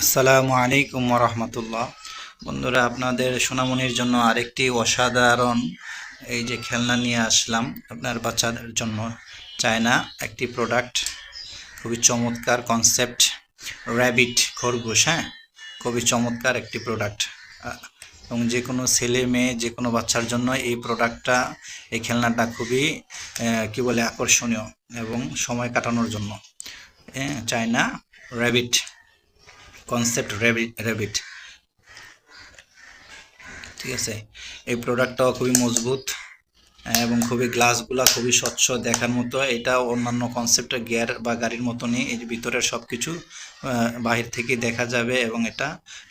আসসালামু আলাইকুম রহমতুল্লাহ বন্ধুরা, আপনাদের সোনামণির জন্য আরেকটি অসাধারণ এই যে খেলনা নিয়ে আসলাম আপনার বাচ্চাদের জন্য। চায়না, একটি প্রোডাক্ট খুবই চমৎকার কনসেপ্ট র্যাবিট খরগোশ হ্যাঁ? খুবই চমৎকার একটি প্রোডাক্ট এবং যে কোনো ছেলে মেয়ে, যে কোনো বাচ্চার জন্য এই প্রোডাক্টটা এই খেলনাটা খুবই কি বলে, আকর্ষণীয় এবং সময় কাটানোর জন্য। হ্যাঁ চায়না র্যাবিট কনসেপ্ট র্যাবিট ঠিক আছে? এই প্রোডাক্টটাও খুবই মজবুত, এবং খুবই গ্লাসগুলা খুবই স্বচ্ছ দেখার মতো। এটা অন্যান্য কনসেপ্টের গিয়ার বা গাড়ির মতনই এর ভিতরে সব কিছু বাহির থেকে দেখা যাবে এবং এটা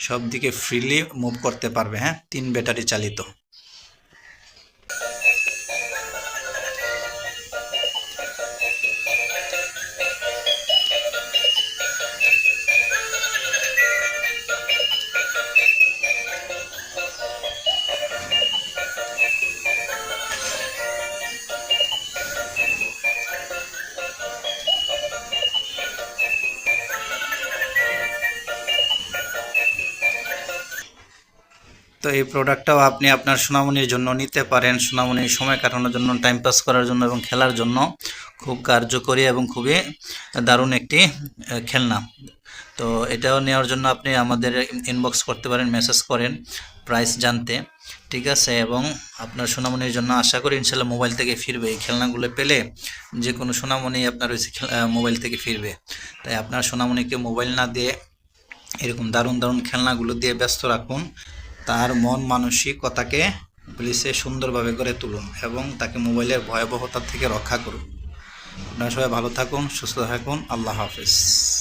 সব দিকে ফ্রিলি মুভ করতে পারবে হ্যাঁ? তিন ব্যাটারি চালিত। তো এই প্রোডাক্টটাও আপনি আপনার সোনামণির জন্য নিতে পারেন সোনামণির সময় কাটানোর জন্য টাইম পাস করার জন্য এবং খেলার জন্য খুব কার্যকরী এবং খুবই দারুণ একটি খেলনা। তো এটাও নেওয়ার জন্য আপনি আমাদের ইনবক্স করতে পারেন মেসেজ করেন প্রাইস জানতে। ঠিক আছে? এবং আপনার সোনামণির জন্য আশা করি ইনশাল্লাহ মোবাইল থেকে ফিরবে। এই খেলনাগুলো পেলে যে কোনো সোনামণি আপনার ওই মোবাইল থেকে ফিরবে। তাই আপনার সোনামণিকে মোবাইল না দিয়ে এরকম দারুণ দারুণ খেলনাগুলো দিয়ে ব্যস্ত রাখুন। তার মন মানসিকতাকে পুলিশে সুন্দরভাবে করে তুলুন এবং তাকে মোবাইলের ভয়াবহতা থেকে রক্ষা করুন। আপনারা সবাই ভালো থাকুন, সুস্থ থাকুন। আল্লাহ হাফিজ।